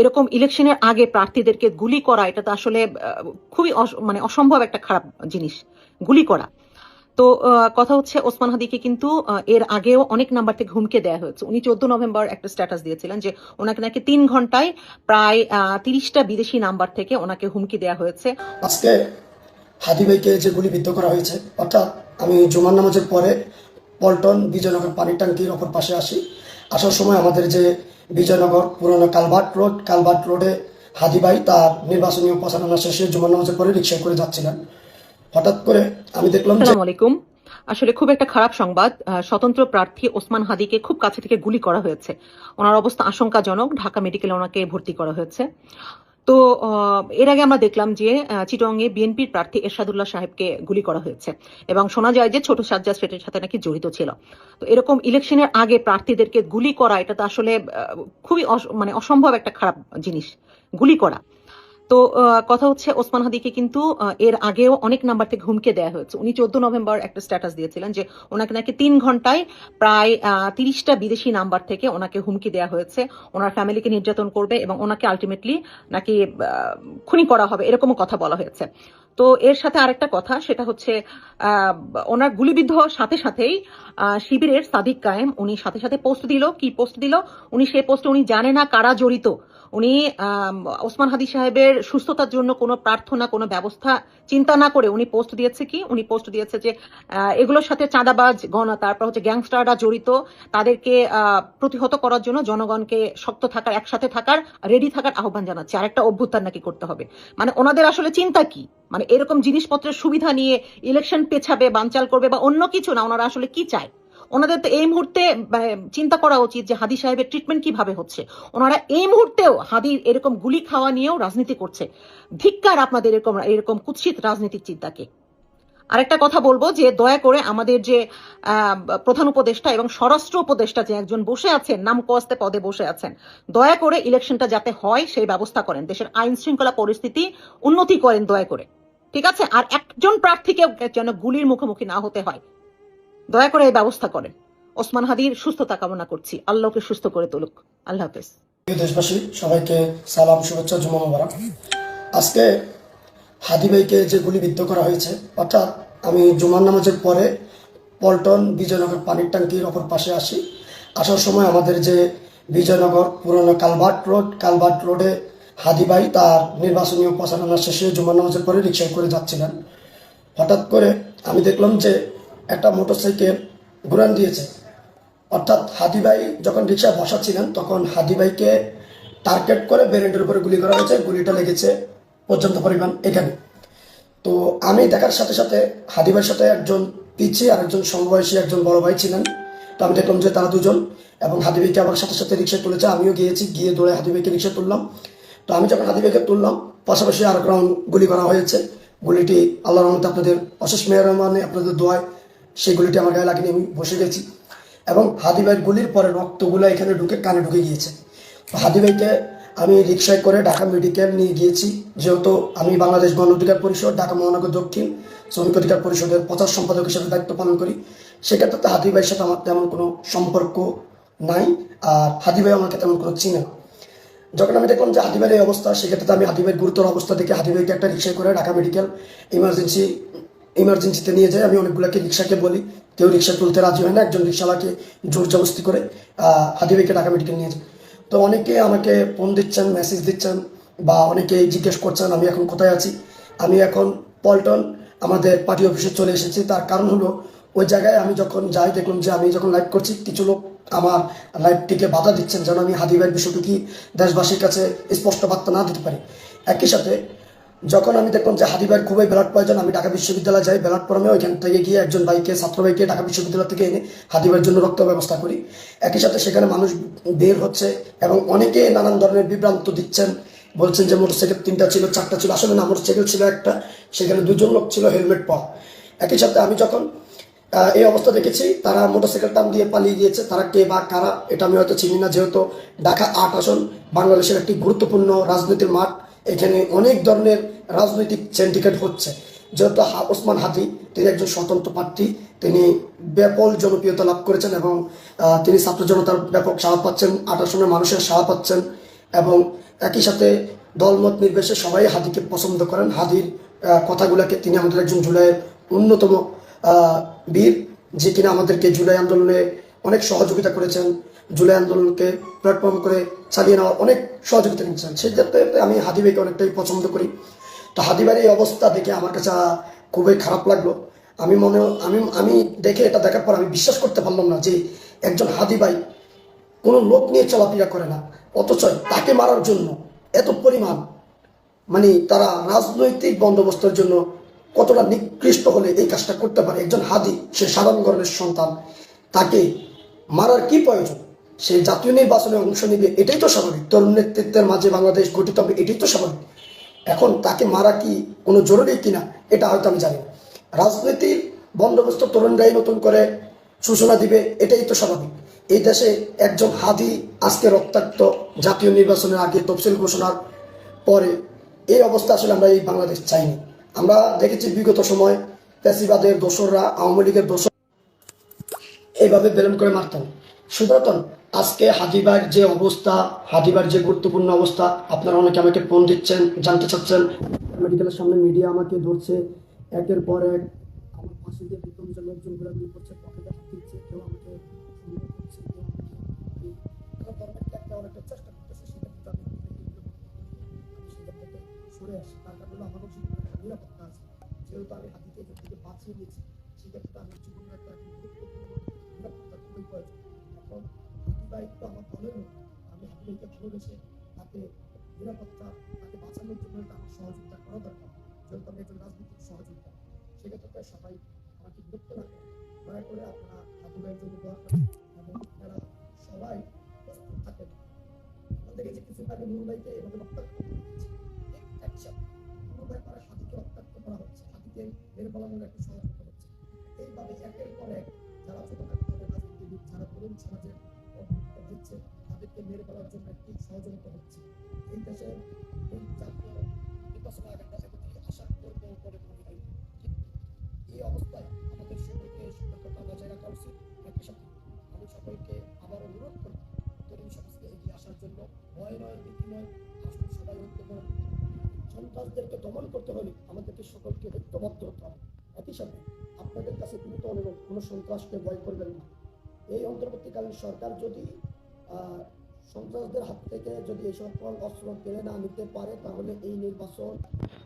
এরকম ইলেকশনের আগে প্রার্থীদেরকে গুলি করা, এটা তো আসলে খুবই মানে অসম্ভব একটা খারাপ জিনিস, গুলি করা। তো কথা হচ্ছে ওসমান হাদিকে কিন্তু এর আগেও অনেক নাম্বার থেকে হুমকে দেওয়া হয়েছে। উনি চোদ্দ নভেম্বর একটা স্ট্যাটাস দিয়েছিলেন যে, ওনাকে নাকি তিন ঘন্টায় প্রায় তিরিশটা বিদেশি নাম্বার থেকে ওনাকে হুমকি দেওয়া হয়েছে। আজকে হাদি ভাইকে যে গুলিবিদ্ধ করা হয়েছে, অর্থাৎ আমি জুমার নামাজের পরে পল্টন বিজয়নগর পানির ট্যাঙ্কির অপর পাশে আসি। আসার সময় আমাদের যে বিজয়নগর পুরনো কালভার্ট রোড, কালভার্ট রোডে হাদিভাই তার নির্বাচনী প্রচারণা শেষে জুমার নামাজের পরে রিক্সায় করে যাচ্ছিলেন। হঠাৎ করে আমি দেখলাম আলাইকুম আসলে খুব একটা খারাপ সংবাদ। স্বতন্ত্র প্রার্থী ওসমান হাদিকে খুব কাছে থেকে গুলি করা হয়েছে। ওনার অবস্থা আশঙ্কাজনক। ঢাকা মেডিকেলে ওনাকে ভর্তি করা হয়েছে। তো এর আগে আমরা দেখলাম যে চিটংয়ে বিএনপির প্রার্থী এরশাদুল্লাহ সাহেবকে গুলি করা হয়েছে এবং শোনা যায় যে ছোট সাজ্জা সেটের সাথে নাকি জড়িত ছিল। তো এরকম ইলেকশনের আগে প্রার্থীদেরকে গুলি করা, এটা তো আসলে খুবই মানে অসম্ভব একটা খারাপ জিনিস। গুলি করা। তো কথা হচ্ছে ওসমান হাদিকে কিন্তু এর আগেও অনেক নাম্বার থেকে হুমকে দেওয়া হয়েছে। উনি চোদ্দ নভেম্বর একটা স্ট্যাটাস দিয়েছিলেন যে ওনাকে নাকি তিন ঘন্টায় প্রায় তিরিশটা বিদেশি নাম্বার থেকে ওনাকে হুমকি দেওয়া হয়েছে। ওনার ফ্যামিলিকে নির্যাতন করবে এবং ওনাকে আলটিমেটলি নাকি খুনি করা হবে, এরকমও কথা বলা হয়েছে। তো এর সাথে আরেকটা কথা, সেটা হচ্ছে ওনার গুলিবিদ্ধ সাথে সাথেই শিবিরের সাদিক কায়েম, উনি সাথে সাথে পোস্ট দিল। কি পোস্ট দিল? উনি সেই পোস্টে উনি জানে না কারা জড়িত। উনি ওসমান হাদি সাহেবের সুস্থতার জন্য কোনো প্রার্থনা, কোনো ব্যবস্থা, চিন্তা না করে উনি পোস্ট দিয়েছে কি? উনি পোস্ট দিয়েছে যে এগুলোর সাথে চাঁদাবাজ, গণ, তারপর হচ্ছে গ্যাংস্টাররা জড়িত, তাদেরকে প্রতিহত করার জন্য জনগণকে শক্ত থাকার, একসাথে থাকার রেডি থাকার আহ্বান জানাচ্ছে। আরেকটা অভ্যুত্থান নাকি করতে হবে। মানে ওনাদের আসলে চিন্তা কি? মানে এরকম জিনিসপত্রের সুবিধা নিয়ে ইলেকশন পেছাবে, বানচাল করবে বা অন্য কিছু না, ওনারা আসলে কি চায়? ওনাদের তো এই মুহূর্তে চিন্তা করা উচিত যে হাদি সাহেবের ট্রিটমেন্ট কীভাবে হচ্ছে। ওনারা এই মুহূর্তেও হাদির এরকম গুলি খাওয়া নিয়েও রাজনীতি করছে। ধিক্কার আপনাদের এরকম এরকম কুৎসিত রাজনীতির চিন্তাকে। আরেকটা কথা বলব যে, দয়া করে আমাদের যে প্রধান উপদেষ্টা এবং স্বরাষ্ট্র উপদেষ্টা যে একজন বসে আছেন, নাম কস্তে পদে বসে আছেন, দয়া করে ইলেকশনটা যাতে হয়, সেই ব্যবস্থা করেন। দেশের আইন শৃঙ্খলা পরিস্থিতি উন্নতি করেন দয়া করে। ঠিক আছে? আর একজন প্রার্থীকে যেন গুলির মুখোমুখি না হতে হয়। দয়া করে এই ব্যবস্থা করেন। ওসমান হাদির সুস্থতা কামনা করছি। আল্লাহকে সুস্থ করে তুলুক। আল্লাহ হাফেজ। দেশবাসী, সবাইকে সালাম, শুভেচ্ছা জুমা মোবারক। আজকে হাদি ভাইকে যে গুলিবিদ্ধ করা হয়েছে, অর্থাৎ আমি জুমার নামাজের পরে পল্টন বিজয়নগর পানির ট্যাঙ্কির অপর পাশে আসি। আসার সময় আমাদের যে বিজয়নগর পুরনো কালভার্ট রোড, কালভার্ট রোডে হাদি ভাই তার নির্বাচনী প্রচারণা শেষে জুমার নামাজের পরে রিক্সায় করে যাচ্ছিলেন। হঠাৎ করে আমি দেখলাম যে একটা মোটরসাইকেল ঘুরান দিয়েছে। অর্থাৎ হাদি ভাই যখন রিক্সায় বসাচ্ছিলেন, তখন হাদি ভাইকে টার্গেট করে ব্যারেন্টের উপরে গুলি করা হয়েছে। গুলিটা লেগেছে পর্যন্ত পরিমাণ এখানে। তো আমি দেখার সাথে সাথে হাদি ভাইয়ের সাথে একজন পিছিয়ে আর একজন সমবয়সী একজন বড় ভাই ছিলেন। তো আমি দেখলাম যে তারা দুজন এবং হাদি ভাইকে আমার সাথে সাথে রিক্সায় তুলেছে। আমিও গিয়েছি, গিয়ে দৌড়ে হাদি রিক্সা তুললাম। তো আমি যখন হাদি ভাইকে তুললাম, পাশাপাশি আর রাউন্ড গুলি করা হয়েছে। গুলিটি আল্লাহ রহমতে আপনাদের অশেষ মেয়ের রহমানে আপনাদের দোয়ায় সেই গুলিটি আমার গায়ে লাগিয়ে আমি বসে গেছি। এবং হাদি ভাইয়ের গুলির পরে রক্তগুলো এখানে ঢুকে কানে ঢুকে গিয়েছে। তো হাদি ভাইকে আমি রিক্সায় করে ঢাকা মেডিকেল নিয়ে গিয়েছি। যেহেতু আমি বাংলাদেশ গণ অধিকার পরিষদ, ঢাকা মহানগর দক্ষিণ শ্রমিক অধিকার পরিষদের প্রচার সম্পাদক হিসেবে দায়িত্ব পালন করি। সেক্ষেত্রে তো হাদি ভাইয়ের সাথে আমার তেমন কোনো সম্পর্ক নাই, আর হাদি ভাই আমাকে তেমন কোনো চিনে না। যখন আমি দেখলাম যে হাদিবের এই অবস্থা, সেক্ষেত্রে আমি হাদিবের গুরুতর অবস্থা দেখে হাদিবেরকে একটা রিক্সায় করে ঢাকা মেডিকেল ইমার্জেন্সি ইমার্জেন্সিতে নিয়ে যায় আমি অনেকগুলোকে রিক্সাকে বলি। কেউ রিক্সা তুলতে রাজি হয় না একজন রিক্সাওয়ালাকে জোর জবস্তি করে আহ, হাদিবেকে ঢাকা মেডিকেল নিয়ে যায়। তো অনেকে আমাকে ফোন দিচ্ছেন মেসেজ দিচ্ছেন বা অনেকে জিজ্ঞেস করছেন আমি এখন কোথায় আছি? আমি এখন পল্টন আমাদের পার্টি অফিসে চলে এসেছি। তার কারণ হলো ওই জায়গায় আমি যখন যাই দেখলাম যে আমি যখন লাইভ করছি কিছু লোক আমার লাইভটিকে বাধা দিচ্ছেন যেন আমি হাদিবের বিষয়টি কি দেশবাসীর কাছে স্পষ্ট বার্তা না দিতে পারি। একই সাথে যখন আমি দেখলাম যে হাদিবের খুবই ব্লাড প্রয়োজন আমি ঢাকা বিশ্ববিদ্যালয় যাই, ব্লাড প্রোগ্রামে ওইখান থেকে গিয়ে একজন ভাইকে, ছাত্র ভাইকে ঢাকা বিশ্ববিদ্যালয় থেকে এনে হাদিবের জন্য রক্ত ব্যবস্থা করি। একই সাথে সেখানে মানুষ বের হচ্ছে এবং অনেকে নানান ধরনের বিভ্রান্ত দিচ্ছেন। বলছেন যে মোটরসাইকেল তিনটা ছিল, চারটা ছিল। আসলে না, মোটরসাইকেল ছিল একটা, সেখানে দুজন লোক ছিল, হেলমেট পাওয়া একই সাথে আমি যখন এই অবস্থা দেখেছি, তারা মোটরসাইকেল টান দিয়ে পালিয়ে গিয়েছে। তারা কে বা কারা, এটা আমি হয়তো চিনি না, যেহেতু ঢাকা আট আসন, বাংলাদেশের একটি গুরুত্বপূর্ণ রাজনীতির মাঠ। এখানে অনেক ধরনের রাজনৈতিক সিন্ডিকেট হচ্ছে। যেহেতু ওসমান হাদি, তিনি একজন স্বতন্ত্র প্রার্থী, তিনি ব্যাপক জনপ্রিয়তা লাভ করেছেন এবং তিনি ছাত্র জনতার ব্যাপক সাড়া পাচ্ছেন আট আসনের মানুষের সাড়া পাচ্ছেন এবং একই সাথে দলমত নির্বিশেষে সবাই হাদিকে পছন্দ করেন। হাদির কথাগুলোকে তিনি আমাদের একজন জুলাইয়ের অন্যতম বীর, যে কিনা আমাদেরকে জুলাই আন্দোলনে অনেক সহযোগিতা করেছেন। জুলাই আন্দোলনকে প্ল্যাটফর্ম করে চালিয়ে নেওয়ার অনেক সহযোগিতা নিয়েছেন। সেই ক্ষেত্রে আমি হাদি ভাইকে অনেকটাই পছন্দ করি। তো হাদিবার এই অবস্থা দেখে আমার কাছে খুবই খারাপ লাগল। আমি মনে, আমি আমি দেখে এটা দেখার পর আমি বিশ্বাস করতে পারলাম না যে একজন হাদি ভাই কোনো লোক নিয়ে চলাফেরা করে না। অথচ তাকে মারার জন্য এত পরিমাণ মানে তারা রাজনৈতিক বন্দোবস্তের জন্য কতটা নিকৃষ্ট হলে এই কাজটা করতে পারে। একজন হাদি সে সাধারণ ঘরের সন্তান, তাকে মারার কি প্রয়োজন? সে জাতীয় নির্বাচনে অংশ নিবে, এটাই তো স্বাভাবিক। তরুণ নেতৃত্বের মাঝে বাংলাদেশ গঠিত হবে, এটাই তো স্বাভাবিক। এখন তাকে মারা কি কোনো জরুরি কিনা, এটা হয়তো আমি জানি রাজনীতির বন্দোবস্ত তরুণরাই নতুন করে সূচনা দিবে, এটাই তো স্বাভাবিক। এই দেশে একজন হাদি আজকে রক্তাক্ত জাতীয় নির্বাচনের আগে তফসিল ঘোষণার পরে এই অবস্থা আসলে আমরা এই বাংলাদেশ চাইনি। আমরা দেখেছি বিগত সময় ফ্যাসিবাদের দোসররা, আওয়ামী লীগের দোসর এইভাবে বেলুন করে মারতেন। সুতরাং আজকে হাদিবার যে অবস্থা হাদিবার যে গুরুত্বপূর্ণ অবস্থা, আপনারা অনেকে আমাকে ফোন দিচ্ছেন, জানতে চাচ্ছেন। মেডিকেলের সামনে মিডিয়া আমাকে ধরছে। একের পর এক এখন হাতি দায়িত্ব আমার দলের আমি ভালোবেসে তাকে নিরাপত্তা, তাকে বাঁচানোর জন্য একটা আমার সহযোগিতা করা দরকার। যেহেতু আমি একজন রাজনৈতিক সহযোগিতা, সেক্ষেত্রে সবাই আমাকে বিরক্ত না দয়া করে আপনারা ভাইয়ের জন্য দোয়া করেন এবং আপনারা সবাই প্রস্তুত থাকেন। আমাদের এই যে কিছু আগে মুম্বাইতে এভাবে রক্তাক্ত করা হয়েছে একসাথে কোনো ব্যাপারে হাতিকে রক্তাক্ত করা হচ্ছে, হাতিকে মেরে ফেলানোর একটা সহযোগিতা হচ্ছে। এইভাবে একের পর এক যারা ছোটখাটো রাজনীতিবিদ, যারা তরুণ সমাজে অবদান তাদেরকে মেরে ফেলার জন্য একটি হচ্ছে এই দেশে এই জাতীয় প্রতি মনে হয় এই অবস্থায় আমাদের সকলকে সতর্কতা বজায় রাখা উচিত একই সাথে আমি সকলকে আবার অনুরোধ করব তরুণ সমাজকে এগিয়ে আসার জন্য ভয় নয় ভীতি নয় আসুন সবাই ঐক্যবদ্ধ সন্ত্রাসদেরকে দমন করতে হলে আমাদেরকে সকলকে ঐক্যবদ্ধ হতে হবে একই সাথে আপনাদের কাছে দ্রুত অনুরোধ কোনো সন্ত্রাসকে ভয় করবেন না। এই অন্তর্বর্তীকালীন সরকার যদি সন্ত্রাসদের হাত থেকে যদি এই সকল অস্ত্র কেড়ে না নিতে পারে তাহলে এই নির্বাচন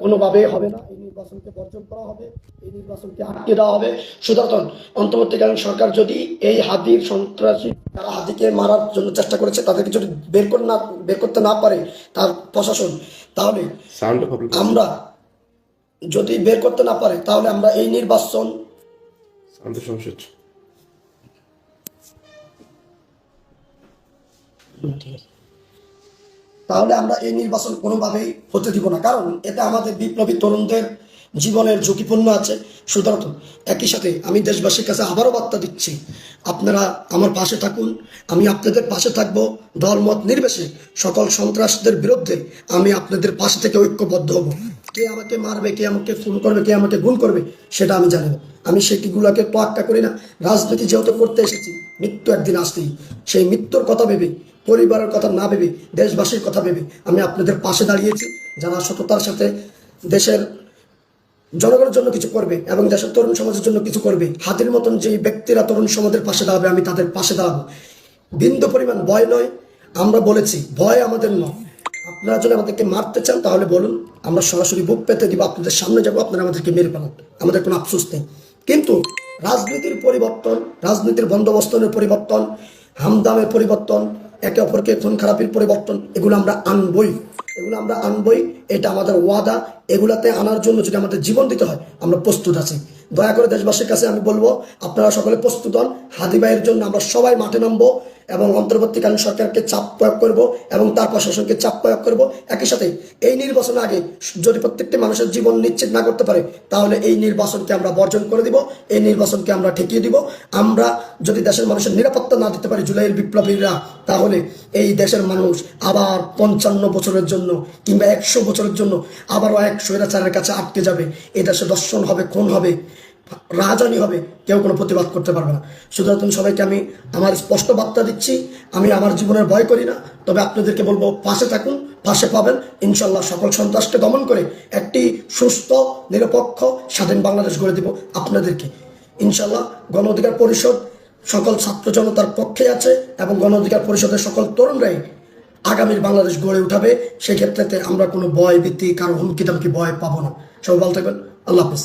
কোনোভাবে হবে না। এই নির্বাচনকে বর্জন করা হবে এই নির্বাচনকে আটকে দেওয়া হবে। সুতরাং অন্তর্বর্তীকালীন সরকার যদি এই হাদির সন্ত্রাসী যারা হাদিকে মারার জন্য চেষ্টা করেছে তাদেরকে যদি বের করে না বের করতে না পারে তার প্রশাসন তাহলে আমরা যদি বের করতে না পারে তাহলে আমরা এই নির্বাচন তাহলে আমরা এই নির্বাচন কোনোভাবেই হতে দিব না। কারণ এটা আমাদের বিপ্লবী তরুণদের জীবনের ঝুঁকিপূর্ণ আছে। সুতরাং একই সাথে আমি দেশবাসীর কাছে আবারও বার্তা দিচ্ছি, আপনারা আমার পাশে থাকুন, আমি আপনাদের পাশে থাকব। দলমত নির্বেশে সকল সন্ত্রাসদের বিরুদ্ধে আমি আপনাদের পাশে থেকে ঐক্যবদ্ধ হব। কে আমাকে মারবে, কে আমাকে ফোন করবে, কে আমাকে গুণ করবে, সেটা আমি জানি না। আমি সেটিগুলোকে তোয়াক্কা করি না। রাজনীতি যেহেতু করতে এসেছি, মৃত্যু একদিন আসতেই। সেই মৃত্যুর কথা ভেবে, পরিবারের কথা না ভেবে, দেশবাসীর কথা ভেবে আমি আপনাদের পাশে দাঁড়িয়েছি। যারা সততার সাথে দেশের জনগণের জন্য কিছু করবে এবং দেশের তরুণ সমাজের জন্য কিছু করবে। হাতের মতন যে ব্যক্তিরা তরুণ সমাজের পাশে দাঁড়াবে, আমি তাদের পাশে দাঁড়াবো। বিন্দু পরিমাণ ভয় নয়, আমরা বলেছি, ভয় আমাদের নয়। আপনারা যদি আমাদেরকে মারতে চান, তাহলে বলুন, আমরা সরাসরি বুক পেতে দিব, আপনাদের সামনে যাব, আপনারা আমাদেরকে মেরে ফেলান। আমাদের কোনো আফসোস নেই। কিন্তু রাজনীতির পরিবর্তন, রাজনীতির বন্দোবস্তনের পরিবর্তন, হামদামের পরিবর্তন একে অপরকে খুন খারাপের পরিবর্তন, এগুলো আমরা আনবই। এগুলো আমরা আনবই, এটা আমাদের ওয়াদা। এগুলাতে আনার জন্য যদি আমাদের জীবন দিতে হয়, আমরা প্রস্তুত আছি। দয়া করে দেশবাসীর কাছে আমি বলব, আপনারা সকলে প্রস্তুত হন। হাদি ভাইয়ের জন্য আমরা সবাই মাঠে নামবো। এবং অন্তর্বর্তীকালীন সরকারকে চাপ প্রয়োগ করব এবং তার প্রশাসনকে চাপ প্রয়োগ করব। একই সাথে এই নির্বাচনের আগে যদি প্রত্যেকটি মানুষের জীবন নিশ্চিত না করতে পারে, তাহলে এই নির্বাচনকে আমরা বর্জন করে দিব, এই নির্বাচনকে আমরা ঠেকিয়ে দিব। আমরা যদি দেশের মানুষের নিরাপত্তা না দিতে পারি জুলাইয়ের বিপ্লবীরা, তাহলে এই দেশের মানুষ আবার পঞ্চান্ন বছরের জন্য কিংবা একশো বছরের জন্য আবারও এক স্বৈরাচারের কাছে আটকে যাবে। এই দেশে দর্শন হবে, খুন হবে। রাজানি হবে, কেউ কোনো প্রতিবাদ করতে পারবে না। সুতরাং সবাইকে আমি আমার স্পষ্ট বার্তা দিচ্ছি, আমি আমার জীবনের ভয় করি না, তবে আপনাদেরকে বলব, পাশে থাকুন, পাশে পাবেন। ইনশাল্লাহ সকল সন্ত্রাসকে দমন করে একটি সুস্থ, নিরপেক্ষ, স্বাধীন বাংলাদেশ গড়ে দিব আপনাদেরকে। ইনশাল্লাহ গণ অধিকার পরিষদ সকল ছাত্র জনতার পক্ষে আছে এবং গণ অধিকার পরিষদের সকল তরুণরাই আগামীর বাংলাদেশ গড়ে উঠাবে। সেক্ষেত্রে আমরা কোনো ভয় ভিত্তি কারও হুমকি দামকি ভয় পাবো না। সবাই ভালো থাকবেন। আল্লাহ হাফিজ।